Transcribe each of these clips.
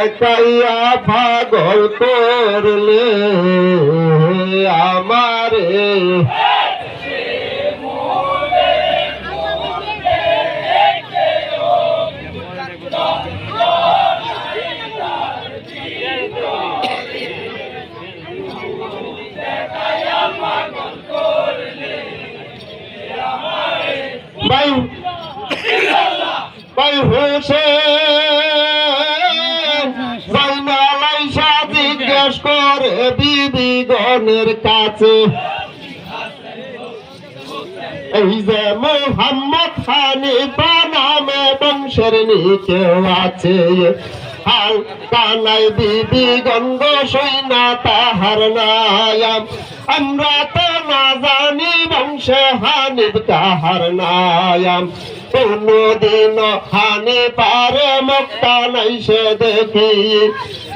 দেখাইয়া পাগল করলে আমারে জিজ্ঞেস করে বিবি গণের কাছে। এই যে মোহাম্মদ হানিফা নামে বংশের নিচেও আছে। হাল কানাই তাহার নায়াম। আমরা তো না জানি বংশে হানিফ তাহার নায়াম। কোনদিন হানি পারে মক্কা নাই সে দেখি।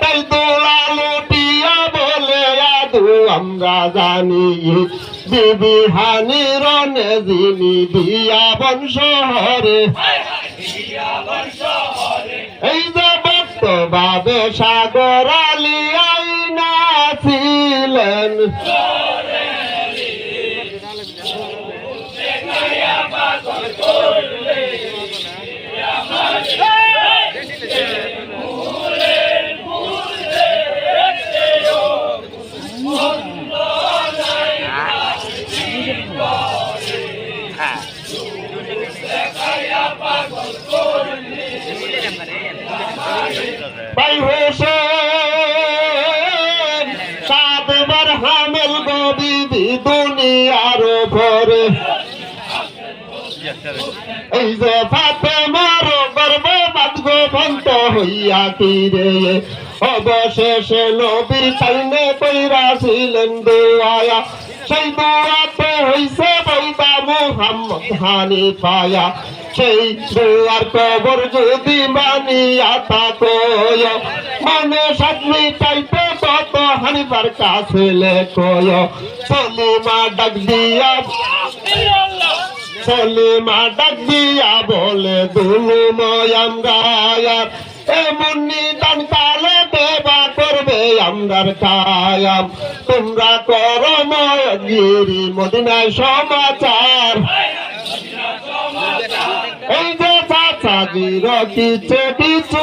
তাই দোলা লুটিয়া বলে আদু আমরা জানি বিবি হানি রনে বংশ হরে এই যে বর্তভাবে সাগর আলী আইনা ছিলেন। ভাই হোসেন সাতবার হামেল গো বিবি দুনিয়ার ভরে এই যে ফাতে মারো গর্ব বাদগ ভন্ত হইয়া কি রে? অবশেষে নবীর সাইনে কইরাছিলেন দোয়া সেই দোয়া তো হইছে বৈদা মুহাম্মদ হানি পায়া সেই দোয়ার কবর যদি মানিয়া থাকো মনে সাজমি চাইতে তত কাছে লেখয়। সলিমা ডাক দিয়া সলিমা ডাক দিয়া বলে দুলু ময়ামরায়ার এমন নিদান দেবা আমরার কায়াম তোমরা করো ময়গিরি মদিনায় সমাচার। এই যে চাচাজির কিছু কিছু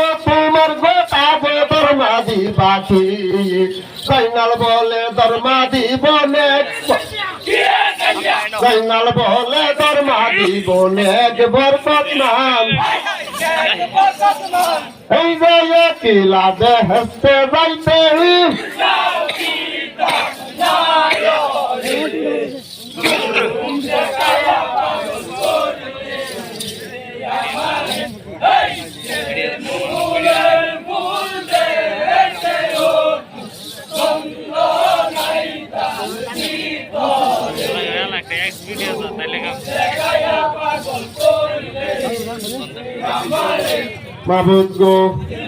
পাখি। সাইনাল বলে ধর্মাদি বনে সাইনাল বলে ধর্মাদি বনে বরকত নাম। এই যে কিলা দে যাইতে Mahmud Go.